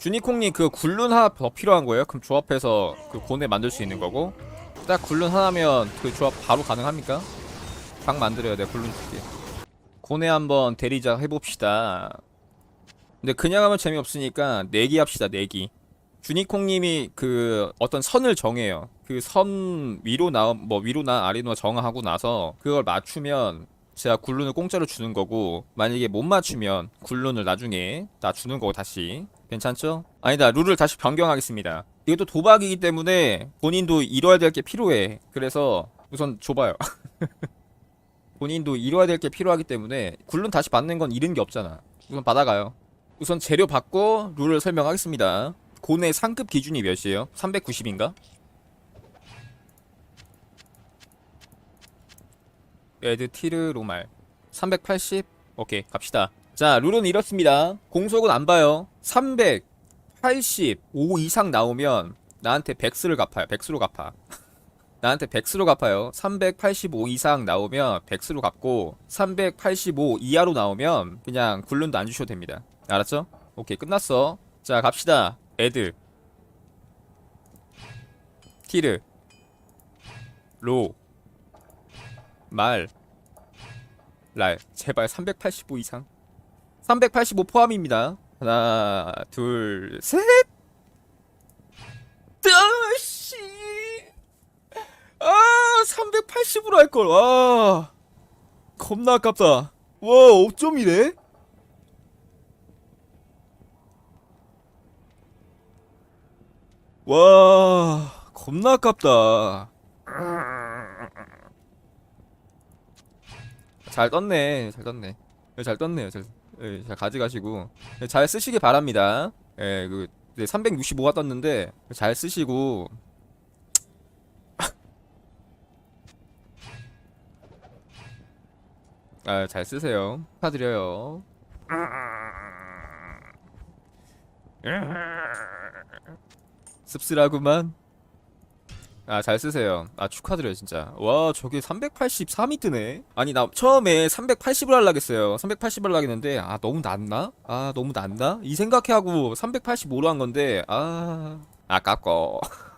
주니콩님 그 굴룬 하나 더 필요한 거예요? 그럼 조합해서 그 고뇌 만들 수 있는 거고. 딱 굴룬 하나면 그 조합 바로 가능합니까? 방 만들어야 돼 굴룬 줄게 고뇌 한번 대리자 해봅시다. 근데 그냥 하면 재미없으니까 내기 합시다 내기. 주니콩님이 그 어떤 선을 정해요. 그 선 위로 나뭐 위로나 아래로 정하고 나서 그걸 맞추면 제가 굴룬을 공짜로 주는 거고 만약에 못 맞추면 굴룬을 나중에 나 주는 거고 다시. 괜찮죠? 아니다 룰을 다시 변경하겠습니다. 이것도 도박이기 때문에 본인도 이뤄야 될 게 필요해. 그래서 우선 줘봐요. 본인도 이뤄야 될 게 필요하기 때문에 굴룬 다시 받는 건 잃은 게 없잖아. 우선 받아가요. 우선 재료 받고 룰을 설명하겠습니다. 고뇌 상급 기준이 몇이에요? 390인가? 레드 티르 로말. 380 오케이 갑시다. 자 룰은 이렇습니다. 공속은 안 봐요. 385 이상 나오면 나한테 백스를 갚아요. 백스로 갚아. 나한테 백스로 갚아요. 385 이상 나오면 백스로 갚고 385 이하로 나오면 그냥 굴룬도 안 주셔도 됩니다. 알았죠? 오케이 끝났어. 자 갑시다. 애들. 티르. 로 말, 랄, 제발 385 이상. 385 포함입니다. 하나, 둘, 셋. 뜨씨. 아, 380으로 할 걸. 와, 겁나 아깝다. 와, 5점이네. 와, 겁나 아깝다. 잘 떴네. 잘 떴네. 예, 잘 떴네요. 잘, 예, 잘 가져가시고. 예, 잘 쓰시기 바랍니다. 예, 그 365가 떴는데 잘 쓰시고. 아, 잘 쓰세요. 축하드려요. 씁쓸하구만 아, 잘 쓰세요. 아, 축하드려요, 진짜. 와, 저게 383이 뜨네? 아니, 나 처음에 380을 하려고 했어요. 380을 하려고 했는데, 아, 너무 낮나? 아, 너무 낮나? 이 생각하고 385로 한 건데, 아, 아깝고.